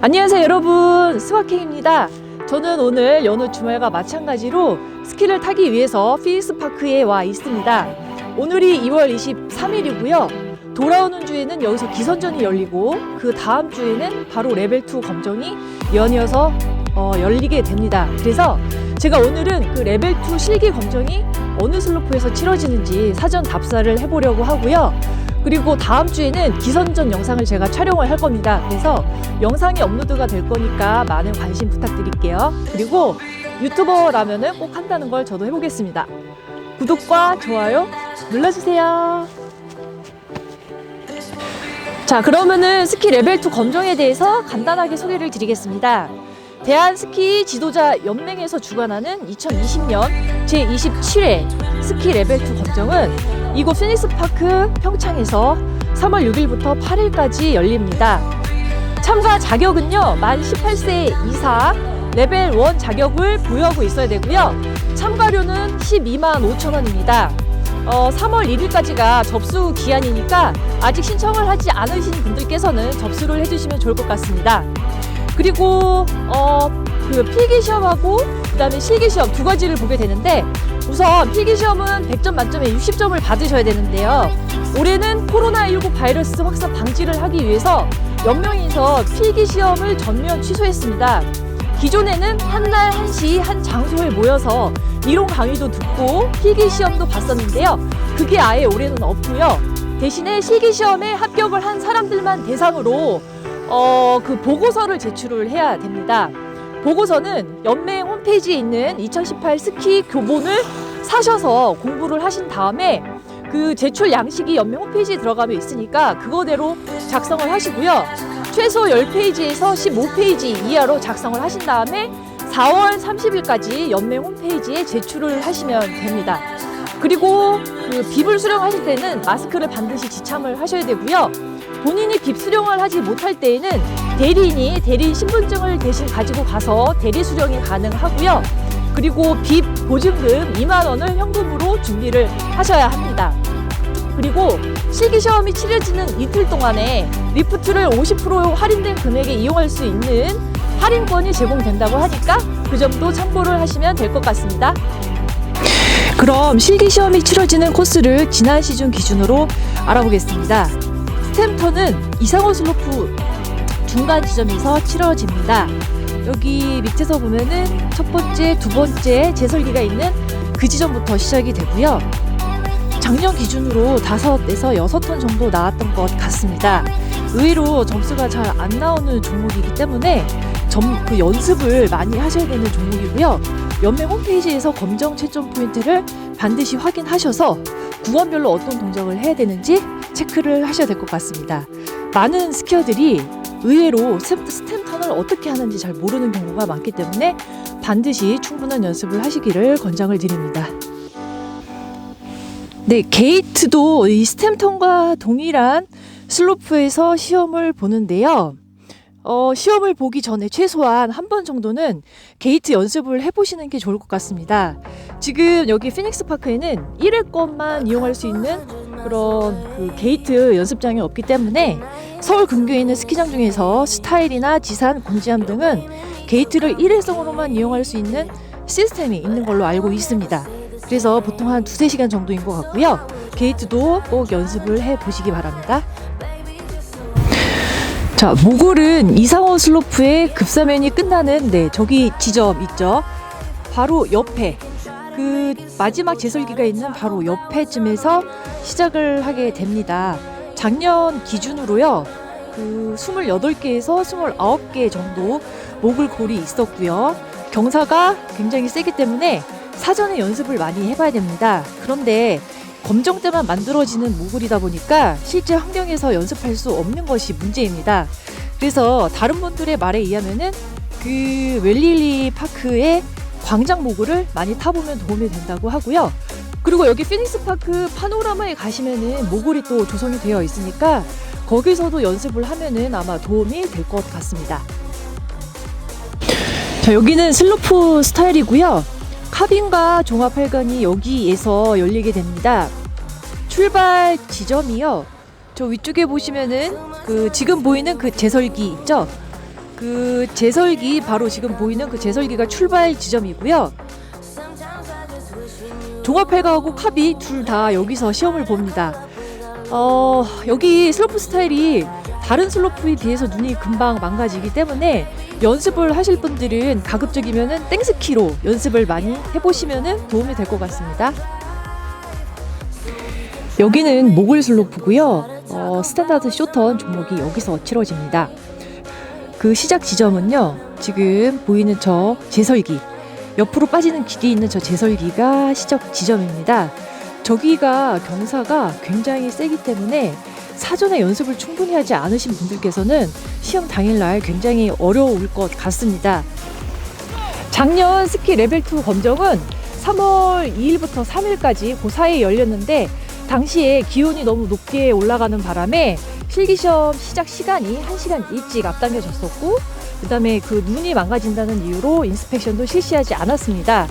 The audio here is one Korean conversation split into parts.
안녕하세요 여러분. 스와킹입니다. 저는 오늘 여느 주말과 마찬가지로 스키를 타기 위해서 피닉스 파크에 와 있습니다. 오늘이 2월 23일이고요. 돌아오는 주에는 여기서 기선전이 열리고 그 다음 주에는 바로 레벨 2 검정이 연이어서 어, 열리게 됩니다. 그래서 제가 오늘은 그 레벨 2 실기 검정이 어느 슬로프에서 치러지는지 사전 답사를 해보려고 하고요 그리고 다음 주에는 기선전 영상을 제가 촬영을 할 겁니다. 그래서 영상이 업로드가 될 거니까 많은 관심 부탁드릴게요. 그리고 유튜버라면은 꼭 한다는 걸 저도 해보겠습니다. 구독과 좋아요 눌러주세요. 자, 그러면은 스키 레벨 2 검정에 대해서 간단하게 소개를 드리겠습니다. 대한 스키 지도자 연맹에서 주관하는 2020년 제27회 스키 레벨 2 검정은 이곳 피닉스 파크 평창에서 3월 6일부터 8일까지 열립니다. 참가 자격은요, 만 18세 이상 레벨 1 자격을 보유하고 있어야 되고요. 참가료는 12만 5천 원입니다. 어, 3월 1일까지가 접수 기한이니까 아직 신청을 하지 않으신 분들께서는 접수를 해주시면 좋을 것 같습니다. 그리고 어, 그 필기 시험하고 그다음에 실기 시험 두 가지를 보게 되는데 우선 필기 시험은 100점 만점에 60점을 받으셔야 되는데요. 올해는 코로나19 바이러스 확산 방지를 하기 위해서 연명에서 필기 시험을 전면 취소했습니다. 기존에는 한 날 한시 한 장소에 모여서 이론 강의도 듣고 필기 시험도 봤었는데요. 그게 아예 올해는 없고요. 대신에 실기 시험에 합격을 한 사람들만 대상으로 어, 그 보고서를 제출을 해야 됩니다. 보고서는 연맹 홈페이지에 있는 2018 스키 교본을 사셔서 공부를 하신 다음에 그 제출 양식이 연맹 홈페이지에 들어가면 있으니까 그거대로 작성을 하시고요. 최소 10페이지에서 15페이지 이하로 작성을 하신 다음에 4월 30일까지 연맹 홈페이지에 제출을 하시면 됩니다. 그리고 그 빕을 수령하실 때는 마스크를 반드시 지참을 하셔야 되고요. 본인이 빕 수령을 하지 못할 때에는 대리인이 대리인 신분증을 대신 가지고 가서 대리 수령이 가능하고요. 그리고 빕 보증금 2만 원을 현금으로 준비를 하셔야 합니다. 그리고 실기 시험이 치러지는 이틀 동안에 리프트를 50% 할인된 금액에 이용할 수 있는 할인권이 제공된다고 하니까 그 점도 참고를 하시면 될 것 같습니다. 그럼 실기 시험이 치러지는 코스를 지난 시즌 기준으로 알아보겠습니다. 스탬턴은 이상호 슬로프 중간 지점에서 치러집니다. 여기 밑에서 보면은 첫 번째, 두 번째 제설기가 있는 그 지점부터 시작이 되고요. 작년 기준으로 다섯에서 여섯 톤 정도 나왔던 것 같습니다. 의외로 점수가 잘 안 나오는 종목이기 때문에 점, 그 연습을 많이 하셔야 되는 종목이고요. 연맹 홈페이지에서 검정 채점 포인트를 반드시 확인하셔서 구간별로 어떤 동작을 해야 되는지 체크를 하셔야 될 것 같습니다. 많은 스키어들이 의외로 스- 스탬턴을 어떻게 하는지 잘 모르는 경우가 많기 때문에 반드시 충분한 연습을 하시기를 권장을 드립니다. 네, 게이트도 이 스탬턴과 동일한 슬로프에서 시험을 보는데요. 어, 시험을 보기 전에 최소한 한 번 정도는 게이트 연습을 해보시는 게 좋을 것 같습니다. 지금 여기 피닉스 파크에는 1회권만 이용할 수 있는 그런 그 게이트 연습장이 없기 때문에 서울 근교에 있는 스키장 중에서 스타일이나 지산, 공지암 등은 게이트를 1회성으로만 이용할 수 있는 시스템이 있는 걸로 알고 있습니다. 그래서 보통 한 두세 시간 정도인 것 같고요. 게이트도 꼭 연습을 해 보시기 바랍니다. 자, 모골은 이상원 슬로프의 급사면이 끝나는 네, 저기 지점 있죠. 바로 옆에 그 마지막 제설기가 있는 바로 옆에쯤에서 시작을 하게 됩니다. 작년 기준으로요. 그 28개에서 29개 정도 목을 골이 있었고요. 경사가 굉장히 세기 때문에 사전에 연습을 많이 해봐야 됩니다. 그런데 검정 때만 만들어지는 모글이다 보니까 실제 환경에서 연습할 수 없는 것이 문제입니다. 그래서 다른 분들의 말에 의하면은 그 웰릴리 파크의 광장 모글을 많이 타보면 도움이 된다고 하고요. 그리고 여기 피닉스 파크 파노라마에 가시면은 모글이 또 조성이 되어 있으니까 거기서도 연습을 하면은 아마 도움이 될 것 같습니다. 자, 여기는 슬로프 스타일이고요. 카빈과 종합 8강이 여기에서 열리게 됩니다. 출발 지점이요. 저 위쪽에 보시면은 그 지금 보이는 그 제설기 있죠? 그 제설기 바로 지금 보이는 그 제설기가 출발 지점이고요. 종합회가하고 카비 둘다 여기서 시험을 봅니다. 어, 여기 슬로프 스타일이 다른 슬로프에 비해서 눈이 금방 망가지기 때문에 연습을 하실 분들은 가급적이면은 땡스키로 연습을 많이 해보시면은 도움이 될 것 같습니다. 여기는 모글 슬로프고요. 어, 스탠다드 쇼턴 종목이 여기서 치러집니다. 그 시작 지점은요. 지금 보이는 저 제설기 옆으로 빠지는 길이 있는 저 제설기가 시작 지점입니다. 저기가 경사가 굉장히 세기 때문에 사전에 연습을 충분히 하지 않으신 분들께서는 시험 당일날 굉장히 어려울 것 같습니다. 작년 스키 레벨 2 검정은 3월 2일부터 3일까지 그 사이에 열렸는데 당시에 기온이 너무 높게 올라가는 바람에 실기시험 시작 시간이 1시간 일찍 앞당겨졌었고 그 다음에 그 눈이 망가진다는 이유로 인스펙션도 실시하지 않았습니다.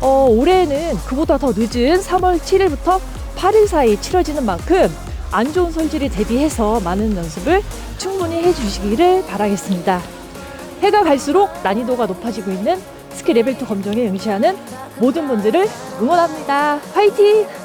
어, 올해는 그보다 더 늦은 3월 7일부터 8일 사이 치러지는 만큼 안 좋은 설질에 대비해서 많은 연습을 충분히 해주시기를 바라겠습니다. 해가 갈수록 난이도가 높아지고 있는 스키 레벨 2 검정에 응시하는 모든 분들을 응원합니다. 화이팅!